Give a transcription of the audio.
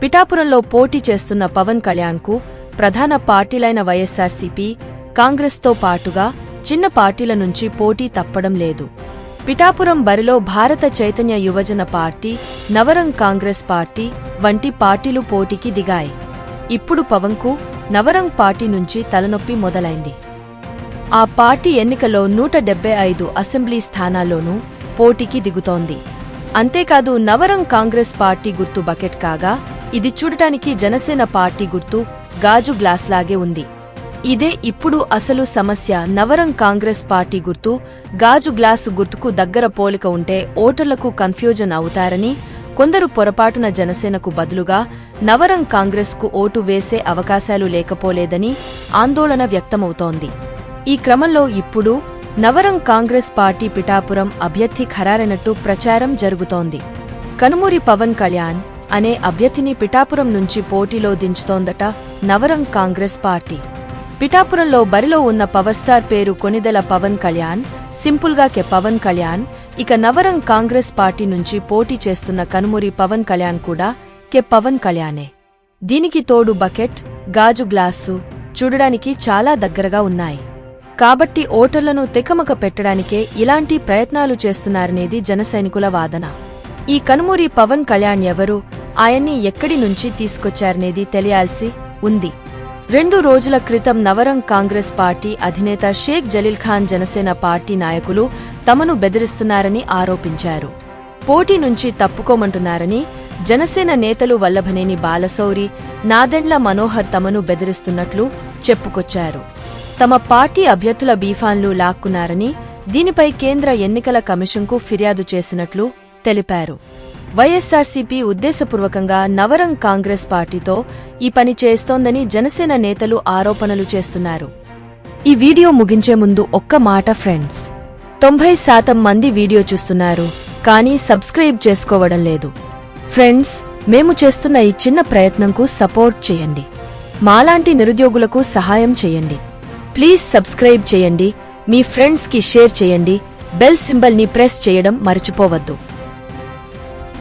పిఠాపురంలో పోటీ చేస్తున్న పవన్ కళ్యాణ్కు ప్రధాన పార్టీలైన వైఎస్సార్సీపీ కాంగ్రెస్తో పాటుగా చిన్న పార్టీల నుంచి పోటీ తప్పడం లేదు. పిఠాపురం బరిలో భారత చైతన్య యువజన పార్టీ నవరంగ్ కాంగ్రెస్ పార్టీ వంటి పార్టీలు పోటీకి దిగాయి. ఇప్పుడు పవన్కు నవరంగ్ పార్టీ నుంచి తలనొప్పి మొదలైంది. ఆ పార్టీ ఎన్నికలో నూట డెబ్బై ఐదు అసెంబ్లీ స్థానాల్లోనూ పోటీకి దిగుతోంది. అంతేకాదు నవరంగ్ కాంగ్రెస్ పార్టీ గుర్తు బకెట్ కాగా ఇది చూడటానికి జనసేన పార్టీ గుర్తు గాజు గ్లాస్ లాగే ఉంది. ఇదే ఇప్పుడు అసలు సమస్య నవరంగ్ కాంగ్రెస్ పార్టీ గుర్తు గాజు గ్లాసు గుర్తుకు దగ్గర పోలిక ఉంటే ఓటర్లకు కన్ఫ్యూజన్ అవుతారని కొందరు పొరపాటున జనసేనకు బదులుగా నవరంగ్ కాంగ్రెస్కు ఓటు వేసే అవకాశాలు లేకపోలేదని ఆందోళన వ్యక్తమవుతోంది. ఈ క్రమంలో ఇప్పుడు నవరంగ్ కాంగ్రెస్ పార్టీ పిఠాపురం అభ్యర్థి ఖరారైనట్టు ప్రచారం జరుగుతోంది. కనుమూరి పవన్ కళ్యాణ్ అనే అభ్యర్థిని పిఠాపురం నుంచి పోటీలో దించుతోందట నవరంగ్ కాంగ్రెస్ పార్టీ. పిఠాపురంలో బరిలో ఉన్న పవర్ స్టార్ పేరు కొనిదెల పవన్ కళ్యాణ్ సింపుల్గా కె పవన్ కళ్యాణ్ ఇక నవరంగ్ కాంగ్రెస్ పార్టీ నుంచి పోటీ చేస్తున్న కనుమూరి పవన్ కళ్యాణ్ కూడా కె పవన్ కళ్యాణే. దీనికి తోడు బకెట్ గాజు గ్లాసు చూడడానికి చాలా దగ్గరగా ఉన్నాయి. కాబట్టి ఓటర్లను తికమక పెట్టడానికే ఇలాంటి ప్రయత్నాలు చేస్తున్నారనేది జనసైనికుల వాదన. ఈ కనుమూరి పవన్ కళ్యాణ్ ఎవరు? ఆయన్ని ఎక్కడి నుంచి తీసుకొచ్చారనేది తెలియాల్సి ఉంది. రెండు రోజుల క్రితం నవరంగ్ కాంగ్రెస్ పార్టీ అధినేత షేక్ జలీల్ ఖాన్ జనసేన పార్టీ నాయకులు తమను బెదిరిస్తున్నారని ఆరోపించారు. పోటీ నుంచి తప్పుకోమంటున్నారని జనసేన నేతలు వల్లభనేని బాలశౌరి నాదెండ్ల మనోహర్ తమను బెదిరిస్తున్నట్లు చెప్పుకొచ్చారు. తమ పార్టీ అభ్యర్థుల బీఫాన్లు లాక్కున్నారని దీనిపై కేంద్ర ఎన్నికల కమిషన్కు ఫిర్యాదు చేసినట్లు తెలిపారు. వైఎస్సార్సీపీ ఉద్దేశపూర్వకంగా నవరంగ్ కాంగ్రెస్ పార్టీతో ఈ పని చేస్తోందని జనసేన నేతలు ఆరోపణలు చేస్తున్నారు. ఈ వీడియో ముగించే ముందు ఒక్క మాట ఫ్రెండ్స్. తొంభై శాతం మంది వీడియో చూస్తున్నారు కానీ సబ్స్క్రైబ్ చేసుకోవడం లేదు. ఫ్రెండ్స్ మేము చేస్తున్న ఈ చిన్న ప్రయత్నంకు సపోర్ట్ చేయండి. మాలాంటి నిరుద్యోగులకు సహాయం చేయండి. ప్లీజ్ సబ్స్క్రైబ్ చేయండి మీ ఫ్రెండ్స్కి షేర్ చేయండి బెల్ సింబల్ని ప్రెస్ చేయడం మర్చిపోవద్దు.